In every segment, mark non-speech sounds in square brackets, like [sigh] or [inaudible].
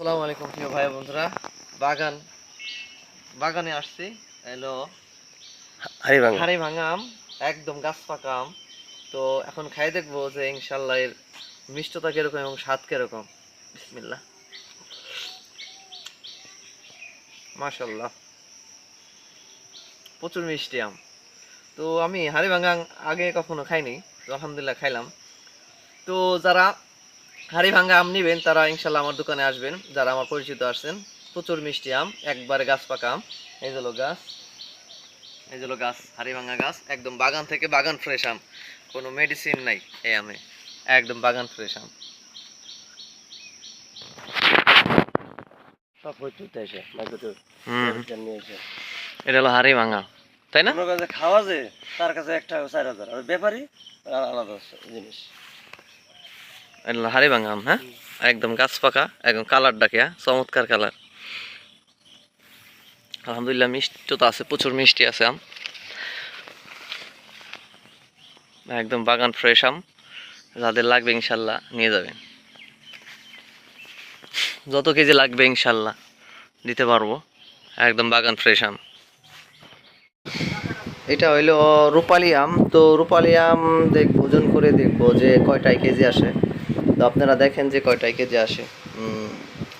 আসসালামু আলাইকুম প্রিয় ভাই বন্ধুরা। বাগান বাগানে আসছি। এলো হাড়ি ভাঙা হাড়ি ভাঙা আম একদম গাছ পাকা আম। তো এখন খাই দেখব যে ইনশাল্লাহ এর মিষ্টতা কীরকম এবং স্বাদ কীরকম। বিসমিল্লাহ। মাশাল্লাহ প্রচুর মিষ্টি আম। তো আমি হাড়ি ভাঙা আগে কখনো খাইনি তো আলহামদুলিল্লাহ খাইলাম। তো যারা হাড়ি ভাঙ্গা আম নিবেন তারা ইনশাল্লাহ আমার দোকানে আসবেন যারা আমার পরিচিত আসছেন প্রচুর মিষ্টি আম একবারে গাছ পাকা আম। এই হলো গাছ। এই হলো গাছ হাড়ি ভাঙ্গা গাছ একদম বাগান থেকে বাগান ফ্রেশ আম। কোনো মেডিসিন নাই এই আমে একদম বাগান ফ্রেশ আম। এটা হলো হাড়ি ভাঙ্গা তাই না? খাওয়া যে তার কাছে একটা চার হাজার। আর আলাদা জিনিস। হাড়ি ভাঙ্গা আম হ্যাঁ? একদম গাছ পাকা, একদম কালার ডাকে হ্যাঁ? চমৎকার কালার। আলহামদুলিল্লাহ মিষ্টি তো আছে, প্রচুর মিষ্টি আছে আম। একদম বাগান ফ্রেশ আম, যাদের লাগবে ইনশাল্লাহ নিয়ে যাবেন। যত কেজি লাগবে ইনশাল্লাহ দিতে পারব, একদম বাগান ফ্রেশ আম। এটা হইল রূপালি আম, তো রূপালি আম দেখব, ওজন করে দেখব যে কয়টায় কেজি আসে। তো আপনারা দেখেন যে কয়টায় কেজি আসে।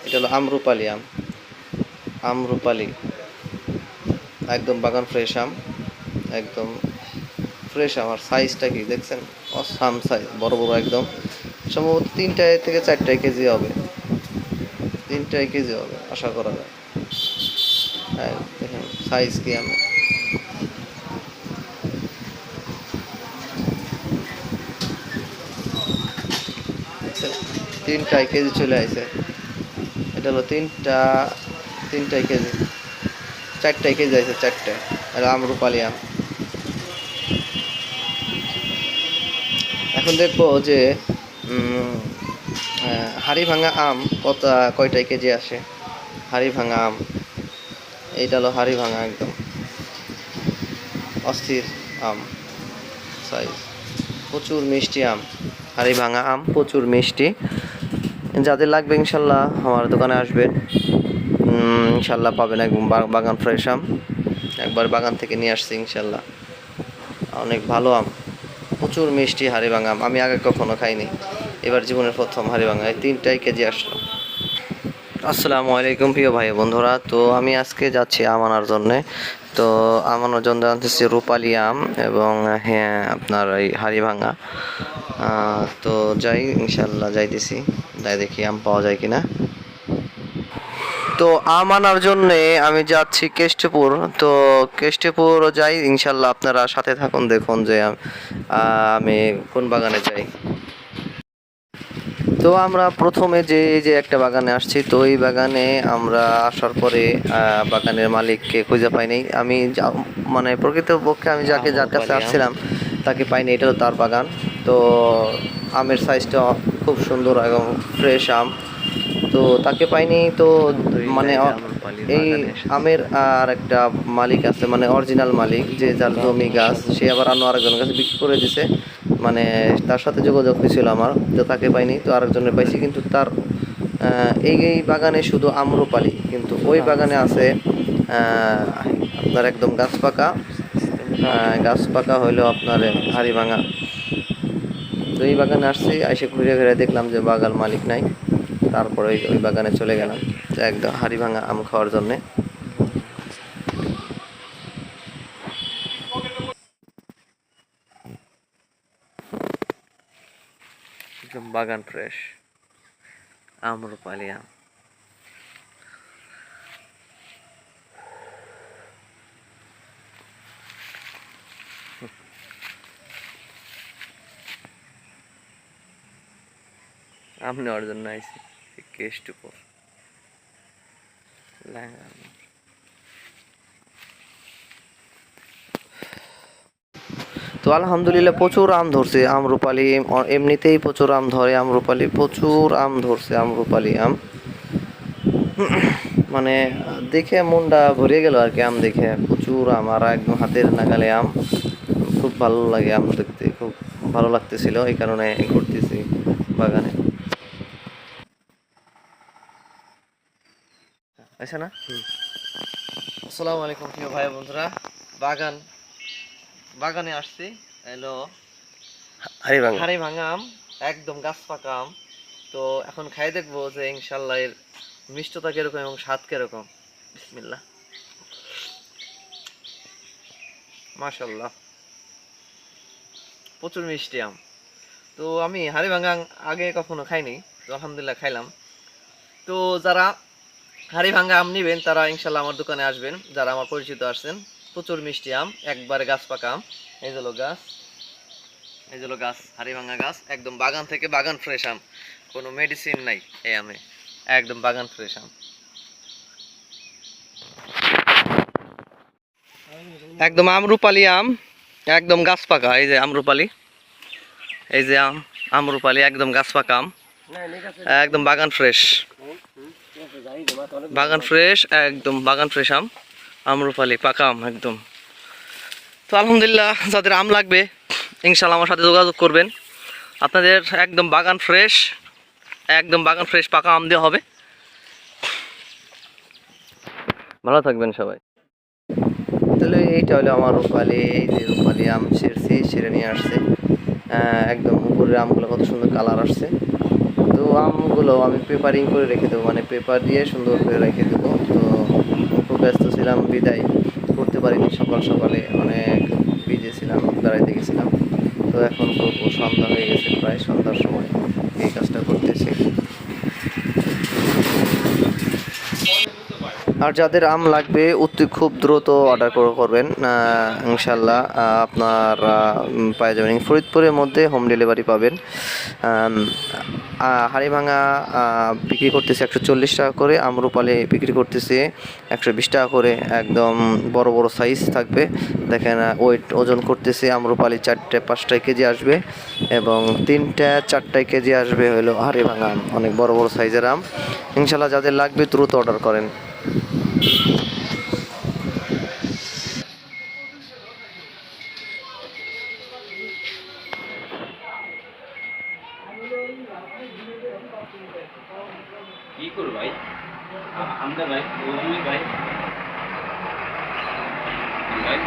এটা হলো আমরুপালি আম। আমরুপালি। একদম বাগান ফ্রেশ আম। একদম ফ্রেশ আম। আর সাইজটা কি দেখছেন? অসাম সাইজ বড় বড় একদম। সম্ভবত তিনটায় থেকে চারটায় কেজি হবে। তিনটায় কেজি হবে, আশা করা যায়। হ্যাঁ দেখেন সাইজ কি আমি দেখছেন? তিনটায় কেজি চলে আসে এটা হলো তিনটা, তিনটায় কেজি। চারটায় কেজি আছে চারটায়। আর আমরুপালি আম। এখন দেখব যে হাড়ি ভাঙা আম কত, কয়টায় কেজি আসে? হাড়ি ভাঙা আম। এইটা হলো হাড়ি ভাঙা একদম। অস্থির আম। সাইজ প্রচুর মিষ্টি আম। হাড়ি ভাঙা আম প্রচুর মিষ্টি। যাদের লাগবে ইনশাল্লাহ আমার দোকানে আসবেন ইনশাল্লাহ পাবেন একদম বাগান ফ্রেশ আম। একবার বাগান থেকে নিয়ে আসছি ইনশাল্লাহ। অনেক ভালো আম। প্রচুর মিষ্টি হাড়িভাঙা আম। আমি আগে কখনো খাইনি। এবার জীবনের প্রথম হাড়িভাঙা। এই তিনটাই কেজি আসলো। আসসালামু আলাইকুম প্রিয় ভাই বন্ধুরা। তো আমি আজকে যাচ্ছি আম আনার জন্যে। তো আম আনার জন্য আনতেছি রূপালি আম এবং হ্যাঁ আপনার এই হাড়িভাঙা। তো যাই, ইনশাল্লাহ যাইতেছি। যাই দেখি আম পাওয়া যায় কিনা। তো আম আনার জন্যে আমি যাচ্ছি কেষ্টপুর। তো কেষ্টপুর যাই ইনশাল্লাহ আপনারা সাথে থাকুন দেখুন যে আমি কোন বাগানে যাই। তো আমরা প্রথমে যে যে একটা বাগানে আসছি তো এই বাগানে আমরা আসার পরে বাগানের মালিককে খুঁজে পাইনি আমি মানে প্রকৃতপক্ষে আমি যাকে যার কাছে আসছিলাম তাকে পাইনি এটা হলো তার বাগান। তো আমের সাইজটা খুব সুন্দর এবং ফ্রেশ আম। তো তাকে পাইনি তো মানে এই আমের আর একটা মালিক আছে মানে অরিজিনাল মালিক যে যার জমি গাছ সে আবার অন্য আরেকজনের কাছে বিক্রি করে দিছে। মানে তার সাথে যোগাযোগ হয়েছিল আমার তো তাকে পাইনি তো আরেকজনের পাইছি কিন্তু তার এই এই বাগানে শুধু আম্রপালি কিন্তু ওই বাগানে আছে আপনার একদম গাছ পাকা গাছ পাকা হইল আপনার হাড়ি ভাঙা তো এই বাগানে আসছি এসে ঘুরে ঘুরে দেখলাম যে বাগান মালিক নাই। তারপরে ওই- বাগানে চলে গেলাম একদম হাড়ি ভাঙা আম খাওয়ার জন্যে। একদম বাগান ফ্রেশ আমরুপালি আম। আম নেওয়ার জন্য আইসি। তো আলহামদুলিল্লাহ প্রচুর আম ধরছে আমরুপালি অ- এমনিতেই প্রচুর আম ধরে আম আমরুপালি প্রচুর আম ধরছে আম আমরুপালি আম। [clears throat] মানে দেখে মনটা ভরে গেল আর কি আম দেখে। প্রচুর আম, আর একদম হাতের নাগালে আম। খুব ভালো লাগে আম দেখতে, খুব ভালো লাগতেছিল, এই কারণে ঘুরতেছি বাগানে। আছে না? আসসালামু আলাইকুম প্রিয় ভাই বন্ধুরা। বাগান বাগানে আসছি। এলো হারি ভাঙা হাড়ি ভাঙা আম একদম গাছ পাকা আম। তো এখন খাই দেখব যে ইনশাল্লাহ এর মিষ্টতা কীরকম এবং স্বাদ কীরকম। বিসমিল্লাহ। মাশাল্লাহ প্রচুর মিষ্টি আম। তো আমি হাড়ি ভাঙা আগে কখনো খাইনি তো আলহামদুলিল্লাহ খাইলাম। তো যারা হাড়ি ভাঙা আম নিবেন, তারা ইনশাল্লাহ আমার দোকানে আসবেন, যারা আমার পরিচিত আসছেন প্রচুর মিষ্টি আম, একবারে গাছ পাকা আম। এই হলো গাছ। এই হলো গাছ হাড়ি ভাঙা গাছ, একদম বাগান থেকে বাগান ফ্রেশ আম। কোনো মেডিসিন নাই এই আমে, একদম বাগান ফ্রেশ আম। একদম আমরুপালি আম, একদম গাছ পাকা, এই যে আমরুপালি এই যে আম আমরুপালি একদম গাছ পাকা আম। একদম বাগান ফ্রেশ। বাগান ফ্রেশ, একদম বাগান ফ্রেশ আম, আমরুপালি, পাকা আম একদম। তো আলহামদুলিল্লাহ, যাদের আম লাগবে ইনশাল্লাহ আমার সাথে যোগাযোগ করবেন। আপনাদের একদম বাগান ফ্রেশ, একদম বাগান ফ্রেশ পাকা আম দেওয়া হবে। ভালো থাকবেন সবাই। তাহলে এইটা হলো আমার রূপালি, এই যে রূপালি আম ছেড়ছি, ছেড়ে নিয়ে আসছে। একদম উপরের আমগুলো কত সুন্দর কালার আসছে। তো আমগুলো আমি প্রিপারিং করে রেখে দেবো মানে পেপার দিয়ে সুন্দর করে রেখে দেবো। তো খুব ব্যস্ত ছিলাম, বিদায় করতে পারিনি সকাল সকালে, অনেক বিজে ছিলাম, বেড়াইতে গেছিলাম। তো এখন করব, সন্ধ্যা হয়ে গেছে প্রায়, সন্ধ্যার সময়। এই কাজটা করতেছি আর যাদের আম লাগবে অতি খুব দ্রুত অর্ডার করে করবেন। ইনশাল্লাহ আপনার পাওয়া যাবেন। ফরিদপুরের মধ্যে হোম ডেলিভারি পাবেন। হাড়িভাঙা বিক্রি করতেছে একশো চল্লিশ টাকা করে। আমরুপালি বিক্রি করতেছে একশো বিশ টাকা করে। একদম বড় বড় সাইজ থাকবে। দেখেন ওয়েট ওজন করতেছে আমরুপালি চারটে, পাঁচটায় কেজি আসবে। এবং তিনটা, চারটায় কেজি আসবে হলো হাড়িভাঙা আম। অনেক বড় বড় সাইজের আম। ইনশাল্লাহ যাদের লাগবে দ্রুত অর্ডার করেন। কি করব ভাই? আমরা ভাই আমি ভাই। ভাই